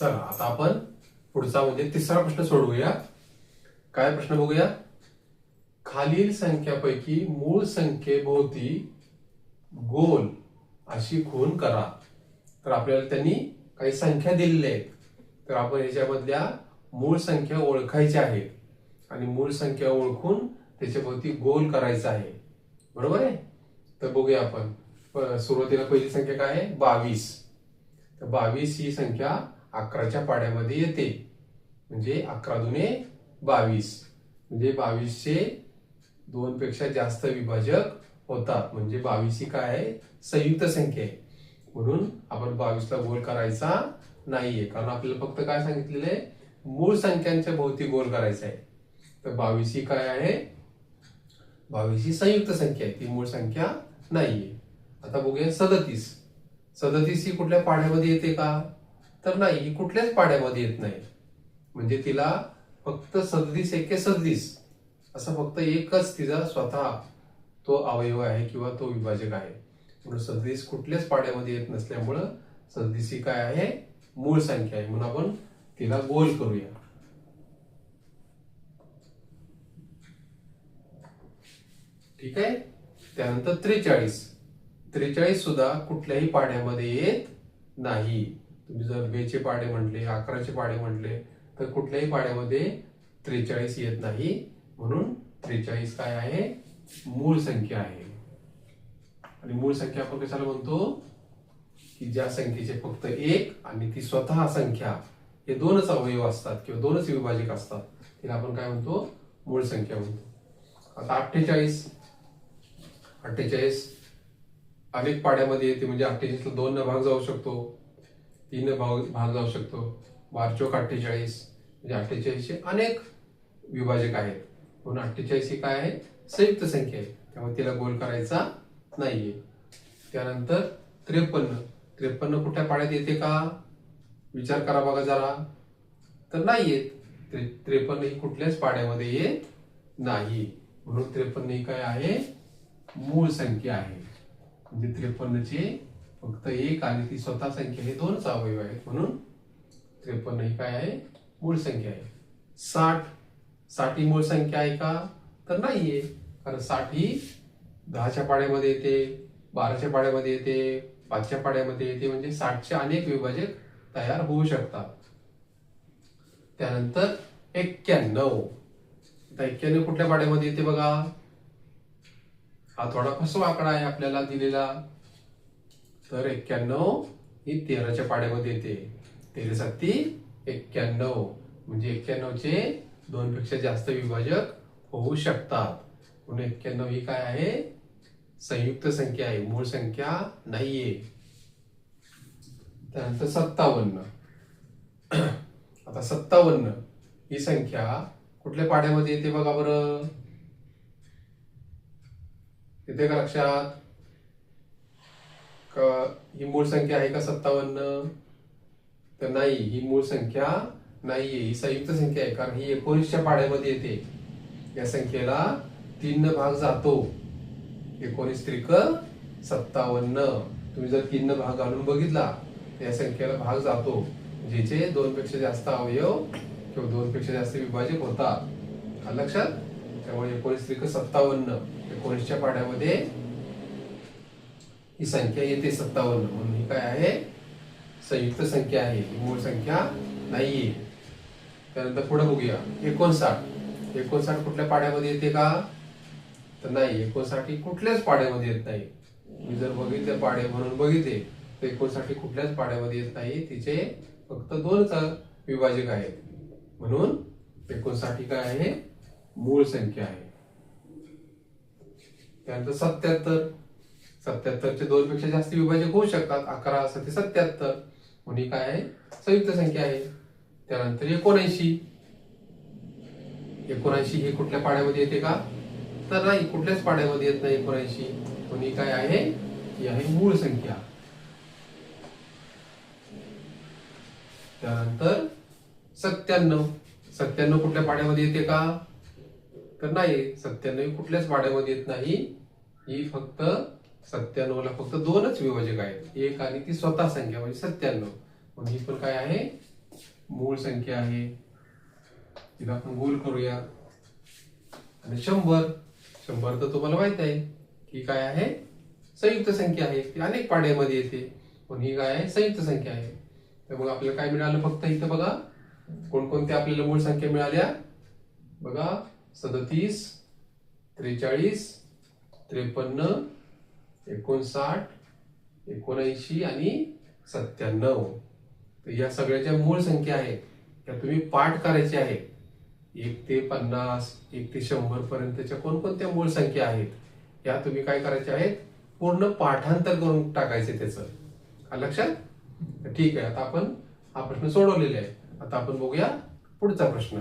चला आता आपण पुढचा म्हणजे तिसरा प्रश्न सोडवूया. काय प्रश्न बघूया? खालील संख्यापैकी मूळ संख्येभोवती गोल अशी खून करा. तर आपल्याला त्यांनी काही संख्या दिलेल्या आहेत. तर आपण याच्यामधल्या मूळ संख्या ओळखायच्या आहेत. आणि मूळ संख्या ओळखून त्याच्याभोवती गोल करायचा आहे. बरोबर आहे? तर बघूया आपण. सुरुवातीला पहिली संख्या काय आहे? बावीस. तर बावीस ही संख्या अकराच्या पाड्यामध्ये येते. म्हणजे अकरा दुने बावीस. म्हणजे बावीसचे दोन पेक्षा जास्त विभाजक होतात. म्हणजे बावीस ही काय आहे? संयुक्त संख्या आहे. म्हणून आपण बावीसला गोल करायचा नाहीये. कारण आपल्याला फक्त काय सांगितलेलं आहे? मूळ संख्यांच्या भोवती गोल करायचा आहे. तर बावीस ही काय आहे? बावीस ही संयुक्त संख्या आहे. ती मूळ संख्या नाहीये. आता बघूया सदतीस. सदतीस ही कुठल्या पाड्यामध्ये येते का? तर नाही ही कुठल्याच पाड्यामध्ये येत नाही. म्हणजे तिला फक्त सदतीस एके सदतीस असं फक्त एकच तिचा स्वतः तो अवयव आहे किंवा तो विभाजक आहे. म्हणून सदतीस कुठल्याच पाड्यामध्ये येत नसल्यामुळं सदतीस ही काय आहे? मूळ संख्या आहे. म्हणून आपण तिला गोल करूया. ठीक आहे? त्यानंतर त्रेचाळीस. त्रेचाळीस सुद्धा कुठल्याही पाड्यामध्ये येत नाही. तुम्ही जर बेचे पाडे म्हटले अकराचे पाडे म्हटले तर कुठल्याही पाड्यामध्ये त्रेचाळीस येत नाही. म्हणून त्रेचाळीस काय आहे? मूळ संख्या आहे. आणि मूळ संख्या आपण कशाला म्हणतो? की ज्या संख्येचे फक्त एक आणि ती स्वतः संख्या हे दोनच अवयव असतात किंवा दोनच विभाजक असतात. तिला आपण काय म्हणतो? मूळ संख्या म्हणतो. आता अठ्ठेचाळीस अठ्ठेचाळीस अनेक पाड्यामध्ये येते म्हणजे अठ्ठेचाळीसला दोन भाग जाऊ शकतो. तीन भाग भाग जाऊ शकतो. बारचोक अठ्ठेचाळीस म्हणजे अठ्ठेचाळीसचे अनेक विभाजक आहेत. म्हणून अठ्ठेचाळीस ही काय आहे? संयुक्त संख्या आहे. त्यामुळे तिला गोल करायचा नाहीये. त्यानंतर त्रेपन्न. त्रेपन्न कुठल्या पाड्यात येते का? विचार करा बघा जरा. तर नाही येत. त्रे- त्रेपन्न ही कुठल्याच पाड्यामध्ये येत नाही. म्हणून त्रेपन्न ही काय आहे? मूळ संख्या आहे. म्हणजे त्रेपन्नचे फक्त एक आणि ती स्वतः संख्या हे दोनच अवयव आहेत. म्हणून त्रेपन्न ही काय आहे? मूळ संख्या आहे. साठ. साठ ही मूळ संख्या आहे का? तर नाहीये. कारण साठ ही दहाच्या पाड्यामध्ये येते बाराच्या पाड्यामध्ये येते पाचच्या पाड्यामध्ये येते. म्हणजे साठचे अनेक विभाजक तयार होऊ शकतात. त्यानंतर एक्क्याण्णव. आता एक्क्याण्णव कुठल्या पाड्यामध्ये येते बघा? हा थोडा फसवा आकडा आहे आपल्याला दिलेला. तर एक्क्याण्णव ही तेराच्या पाड्यामध्ये येते. तेरा सत्ती एक्क्याण्णव. म्हणजे एक्क्याण्णवचे दोन पेक्षा जास्त विभाजक होऊ शकतात. म्हणून एक्क्याण्णव ही काय आहे? संयुक्त संख्या आहे. मूळ संख्या नाहीये. त्यानंतर सत्तावन्न. आता सत्तावन्न ही संख्या कुठल्या पाड्यामध्ये येते बघा बरं? येते का लक्षात? का ही मूळ संख्या आहे का सत्तावन्न? तर नाही ही मूळ संख्या नाहीये. ही संयुक्त संख्या आहे कारण ही एकोणीसच्या पाड्यामध्ये येते. या संख्येला तीन भाग जातो. एकोणीस त्रिक सत्तावन्न. तुम्ही जर तीन भाग घालून बघितला या संख्येला भाग जातो. जिचे दोन पेक्षा जास्त अवयव किंवा दोन पेक्षा जास्त विभाजक होतात. लक्षात? त्यामुळे एकोणीस त्रिक सत्तावन्न. एकोणीसच्या पाड्यामध्ये ही संख्या येते सत्तावन्न. म्हणून ही काय आहे? संयुक्त संख्या आहे. मूळ संख्या नाहीये. त्यानंतर पुढे बघूया. एकोणसाठ. एकोणसाठ कुठल्या पाड्यामध्ये येते का? तर नाही. एकोणसाठ ही कुठल्याच पाड्यामध्ये येत नाही. मी जर बघितले पाडे म्हणून बघितले तर एकोणसाठ ही कुठल्याच पाड्यामध्ये येत नाही. तिचे फक्त दोनच विभाजक आहेत. म्हणून एकोणसाठ ही काय आहे? मूळ संख्या आहे. त्यानंतर सत्याहत्तर सत्याहत्तरचे दोन पेक्षा जास्त विभाजक होऊ शकतात. अकरा असं ते सत्याहत्तर. कोणी काय आहे? संयुक्त संख्या आहे. त्यानंतर एकोणऐंशी. एकोणऐंशी हे कुठल्या पाड्यामध्ये येते का? तर नाही कुठल्याच पाड्यामध्ये येत नाही एकोणऐंशी. कोणी काय आहे? ही आहे मूळ संख्या. त्यानंतर सत्त्याण्णव. सत्त्याण्णव कुठल्या पाड्यामध्ये येते का? तर नाही सत्त्याण्णव कुठल्याच पाड्यामध्ये येत नाही. ही फक्त सत्त्याण्णवला फक्त दोनच विभाजक आहेत. एक आणि ती स्वतः संख्या म्हणजे सत्त्याण्णव. मग ही पण काय आहे? मूळ संख्या आहे. तिला आपण गोल करूया. आणि शंभर. शंभर तर तुम्हाला माहीत आहे की काय आहे? संयुक्त संख्या आहे. ती अनेक पाड्यामध्ये येते. पण ही काय आहे? संयुक्त संख्या आहे. तर मग आपल्याला काय मिळालं? फक्त इथं बघा. कोणकोणत्या आपल्याला मूळ संख्या मिळाल्या? बघा. सदतीस त्रेचाळीस त्रेपन्न एकोणसाठ एकोणऐंशी आणि सत्त्याण्णव. तर या सगळ्या ज्या मूळ संख्या आहेत. त्या तुम्ही पाठ करायच्या आहेत. एक ते पन्नास एक ते शंभर पर्यंतच्या कोणकोणत्या मूळ संख्या आहेत? या तुम्ही काय करायच्या आहेत? पूर्ण पाठांतर करून टाकायचे त्याचं. लक्षात? ठीक आहे आता आपण हा प्रश्न सोडवलेला आहे. आता आपण बघूया पुढचा प्रश्न.